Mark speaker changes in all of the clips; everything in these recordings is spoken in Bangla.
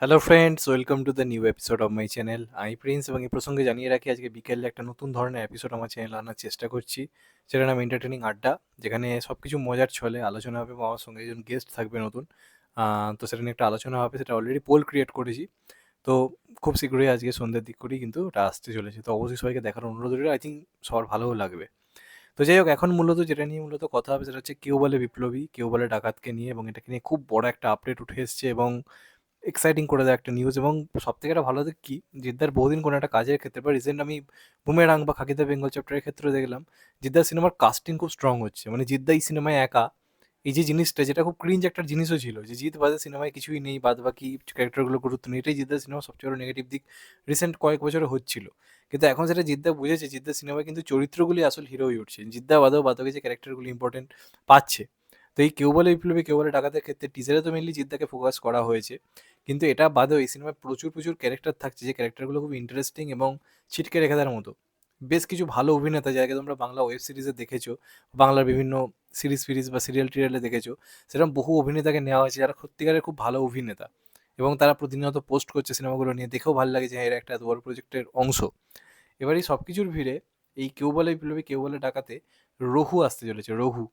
Speaker 1: Hello friends welcome to the new episode of my channel I Prince এবং এই প্রসঙ্গে জানিয়ে রাখি, আজকে বিকেলে একটা নতুন ধরনের এপিসোড আমার চ্যানেল আনার চেষ্টা করছি। সেটার নাম এন্টারটেনিং আড্ডা, যেখানে সব কিছু মজার ছলে আলোচনা হবে এবং আমার সঙ্গে একজন গেস্ট থাকবে নতুন। তো সেটা নিয়ে একটা আলোচনা হবে, সেটা অলরেডি পোল ক্রিয়েট করেছি। তো খুব শীঘ্রই আজকে সন্ধ্যের দিক করেই কিন্তু ওটা আসতে চলেছে। তো অবশ্যই সবাইকে দেখার অনুরোধ রইল আই থিঙ্ক সবার ভালোও লাগবে। তো যাই হোক, এখন মূলত যেটা নিয়ে মূলত কথা হবে সেটা হচ্ছে কেউ বলে বিপ্লবী, কেউ বলে ডাকাতকে নিয়ে এবং এটাকে নিয়ে খুব বড় একটা আপডেট উঠে এসছে এবং এক্সাইটিং করে দেয় একটা নিউজ এবং সব থেকে একটা ভালো দিক কি? জিদ্দার বহুদিন কোনো একটা কাজের ক্ষেত্রে বা রিসেন্ট আমি বুমেরাং বা খাকিদা বেঙ্গল চ্যাপ্টারের ক্ষেত্রে দেখলাম, জিদ্দার সিনেমার কাস্টিং খুব স্ট্রং হচ্ছে। মানে জিদ্দা এই সিনেমায় একা। এই যে জিনিসটা, যেটা খুব ক্রিঞ্জ একটা জিনিসও ছিল যে জিৎ বাদে সিনেমায় কিছুই নেই বাদ বাকি ক্যারেক্টারগুলো গুরুত্ব নেই। এটাই জিদ্দার সিনেমা সবচেয়ে বড় নেগেটিভ দিক রিসেন্ট কয়েক বছরে হচ্ছিল। কিন্তু এখন সেটা জিদ্দা বুঝেছে, জিদ্দার সিনেমায় কিন্তু চরিত্রগুলি আসল হিরো হয়ে উঠছে। জিদ্দা বাদেও বাদকে যে ক্যারেক্টারগুলি ইম্পর্টেন্ট পাচ্ছে। তো এই কেউ বলে বিপ্লবী, কেউ বলে ডাকাতের ক্ষেত্রে টিজারে তো মেনলি জিদ্দাকে ফোকাস করা হয়েছে। কিন্তু এটা বাদেও এই সিনেমায় প্রচুর প্রচুর ক্যারেক্টার থাকছে, যে ক্যারেক্টারগুলো খুব ইন্টারেস্টিং এবং ছিটকে রেখে দেওয়ার মতো। বেশ কিছু ভালো অভিনেতা যাকে তোমরা বাংলা ওয়েব সিরিজে দেখেছ, বাংলার বিভিন্ন সিরিজ ফিরিজ বা সিরিয়াল টিরিয়ালে দেখেছ, সেরকম বহু অভিনেতাকে নেওয়া হয়েছে যারা সত্যিকারের খুব ভালো অভিনেতা এবং তারা প্রতিনিয়ত পোস্ট করছে সিনেমাগুলো নিয়ে। দেখেও ভালো লাগে যে হ্যাঁ এরা একটা বড় প্রজেক্টের অংশ। এবার এই সব কিছুর ভিড়ে এই কেউ বলে বিপ্লবী, কেউ বলে ডাকাতে, রঘু আসতে চলেছে, রঘু।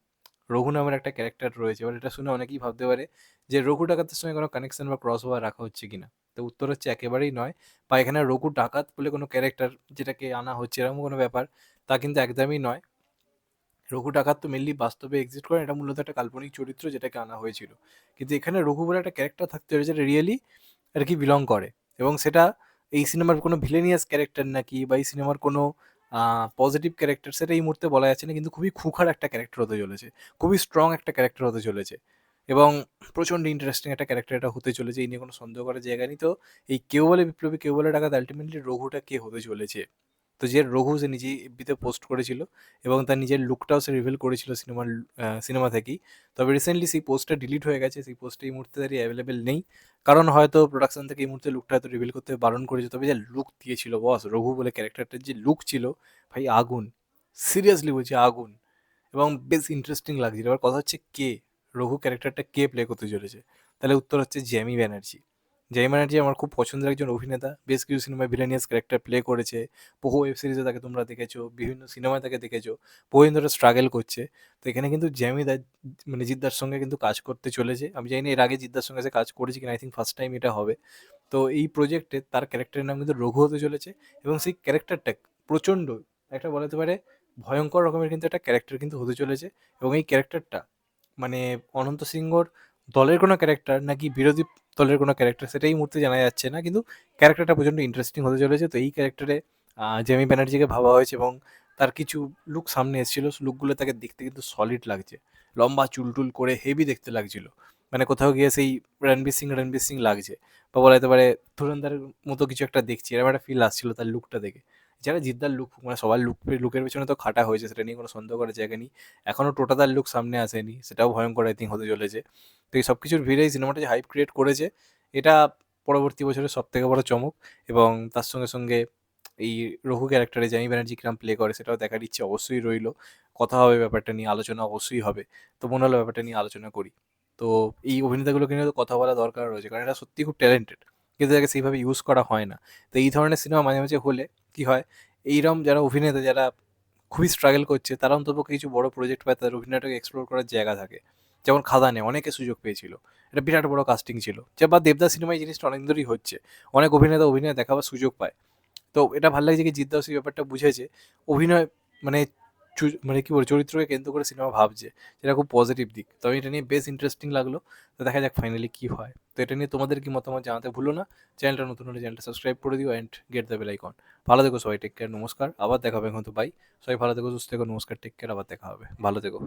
Speaker 1: রঘু নামের একটা ক্যারেক্টার রয়েছে, এবার এটা শুনে অনেকেই ভাবতে পারে যে রঘু ডাকাতের সঙ্গে কোনো কানেকশন বা ক্রস ওভার রাখা হচ্ছে কিনা। তো উত্তর হচ্ছে একেবারেই নয়। বা এখানে রঘু ডাকাত বলে কোনো ক্যারেক্টার যেটাকে আনা হচ্ছে এরকম কোনো ব্যাপার, তা কিন্তু একদমই নয়। রঘু ডাকাত তো মেনলি বাস্তবে এক্সিস্ট করে, এটা মূলত একটা কাল্পনিক চরিত্র যেটাকে আনা হয়েছিল। কিন্তু এখানে রঘু বলে একটা ক্যারেক্টার থাকতে হবে যেটা রিয়েলি আর কি বিলং করে। এবং সেটা এই সিনেমার কোনো ভিলেনিয়াস ক্যারেক্টার নাকি বা এই সিনেমার কোনো পজিটিভ ক্যারেক্টার সেটা এই মুহূর্তে বলা যাচ্ছে না, কিন্তু খুবই খুখার একটা ক্যারেক্টার হতে চলেছে। খুবই স্ট্রং একটা ক্যারেক্টার হতে চলেছে। এবং প্রচণ্ড ইন্টারেস্টিং একটা ক্যারেক্টার এটা হতে চলেছে, এই নিয়ে কোনো সন্দেহ করার জায়গা নেই। তো এই কেউ বলে বিপ্লবী, কেউ বলে ডাকাত আলটিমেটলি রঘুটা কে হতে চলেছে? তো যে রঘু সে নিজেই এফবিতে পোস্ট করেছিল এবং তার নিজের লুকটাও সে রিভিল করেছিল সিনেমার সিনেমা থেকেই। তবে রিসেন্টলি সেই পোস্টটা ডিলিট হয়ে গেছে, সেই পোস্টটা এই মুহূর্তে দাঁড়িয়ে অ্যাভেলেবেল নেই। কারণ হয়তো প্রোডাকশন থেকে এই মুহূর্তে লুকটা হয়তো রিভিল করতে বারণ করেছে। তবে যে লুক দিয়েছিল বস রঘু বলে ক্যারেক্টারটার যে লুক ছিল, ভাই আগুন। সিরিয়াসলি বলছি আগুন। এবং বেশ ইন্টারেস্টিং লাগছিল। এবার কথা হচ্ছে কে? রঘু ক্যারেক্টারটা কে প্লে করতে চলেছে? তাহলে উত্তর হচ্ছে জ্যামি ব্যানার্জি। জ্যামি ব্যানার্জি আমার খুব পছন্দের একজন অভিনেতা। বেশ কিছু সিনেমায় ভিলেনিয়াস ক্যারেক্টার প্লে করেছে। বহু ওয়েব সিরিজে তাকে তোমরা দেখেছ, বিভিন্ন সিনেমায় তাকে দেখেছ। বহুদিন ধরে স্ট্রাগল করছে। তো এখানে কিন্তু জ্যামি দা মানে জিদ্দার সঙ্গে কিন্তু কাজ করতে চলেছে। আমি জানি এর আগে জিদ্দার সঙ্গে সে কাজ করেছে কিনা আই থিঙ্ক ফার্স্ট টাইম এটা হবে। তো এই প্রজেক্টে তার ক্যারেক্টারের নাম কিন্তু রঘু হতে চলেছে এবং সেই ক্যারেক্টারটা প্রচণ্ড একটা বলতে পারে ভয়ঙ্কর রকমের কিন্তু একটা ক্যারেক্টার কিন্তু হতে চলেছে। এবং এই ক্যারেক্টারটা মানে অনন্ত সিংহর দলের কোনো ক্যারেক্টার নাকি বিরোধী দলের কোনো ক্যারেক্টার সেটাই এই মুহূর্তে জানা যাচ্ছে না, কিন্তু ক্যারেক্টারটা প্রচণ্ড ইন্টারেস্টিং হতে চলেছে। তো এই ক্যারেক্টারে জেমি ব্যানার্জিকে ভাবা হয়েছে এবং তার কিছু লুক সামনে এসেছিল। লুকগুলো তাকে দেখতে কিন্তু সলিড লাগছে। লম্বা চুলটুল করে হেভি দেখতে লাগছিল। মানে কোথাও গিয়ে সেই রণবীর সিং রণবীর সিং লাগছে বা বলা যেতে পারে ধুরন্ধারের মতো কিছু একটা দেখছি। এরকম একটা ফিল আসছিল তার লুকটা দেখে। যারা জিদ্দার লুক মানে সবার লুক লুকের পেছনে তো খাটা হয়েছে, সেটা নিয়ে কোনো সন্দেহ করার জায়গা নেই। এখনও টোটাদার লুক সামনে আসেনি। সেটাও ভয়ঙ্কর আই থিঙ্ক হতে চলেছে। তো এই সব কিছুর ভিড়ে এই সিনেমাটা যে হাইপ ক্রিয়েট করেছে, এটা পরবর্তী বছরের সব থেকে বড় চমক এবং তার সঙ্গে সঙ্গে এই রঘু ক্যারেক্টারে জামি ব্যানার্জি কিরাম প্লে করে সেটাও দেখার ইচ্ছে অবশ্যই রইল। কথা হবে ব্যাপারটা নিয়ে, আলোচনা অবশ্যই হবে। তো মনে হলো ব্যাপারটা নিয়ে আলোচনা করি। তো এই অভিনেতাগুলোকে নিয়ে তো কথা বলা দরকার রয়েছে, কারণ এটা সত্যি খুব ট্যালেন্টেড কিন্তু তাকে সেইভাবে ইউজ করা হয় না। তো এই ধরনের সিনেমা মাঝে মাঝে হলে কি হয় এইরকম যারা অভিনেতা যারা খুবই স্ট্রাগল করছে, তারা অন্তত কিছু বড় প্রজেক্ট পায় তাদের অভিনয়টাকে এক্সপ্লোর করার জায়গা থাকে। যেমন খাদানে অনেকে সুযোগ পেয়েছিল। এটা বিরাট বড় কাস্টিং ছিল। যে বা দেবদাস সিনেমায় জিনিসটা অনেক ধরেই হচ্ছে। অনেক অভিনেতা অভিনয় দেখাবার সুযোগ পায়। তো এটা ভালো লাগছে কি জিদ্দাও সেই ব্যাপারটা বুঝেছে। অভিনয় মানে মানে কি বলব, চরিত্রকে কেন্দ্র করে সিনেমা ভাবছে। যেটা খুব পজিটিভ দিক। তো আমি এটা নিয়ে বেশ ইন্টারেস্টিং লাগল। তো দেখা যাক ফাইনালি কী হয়। তো এটা নিয়ে তোমাদের কি মতামত জানাতে ভুলো না। চ্যানেলটা নতুন হলে চ্যানেলটা সাবস্ক্রাইব করে দিও and get the bell icon ভালো থেকো সবাই টেক কেয়ার নমস্কার। আবার দেখা হবে এখন তো বাই সবাই ভালো থেকো, সুস্থ থেকো, নমস্কার টেক কেয়ার আবার দেখা হবে। ভালো থেকো।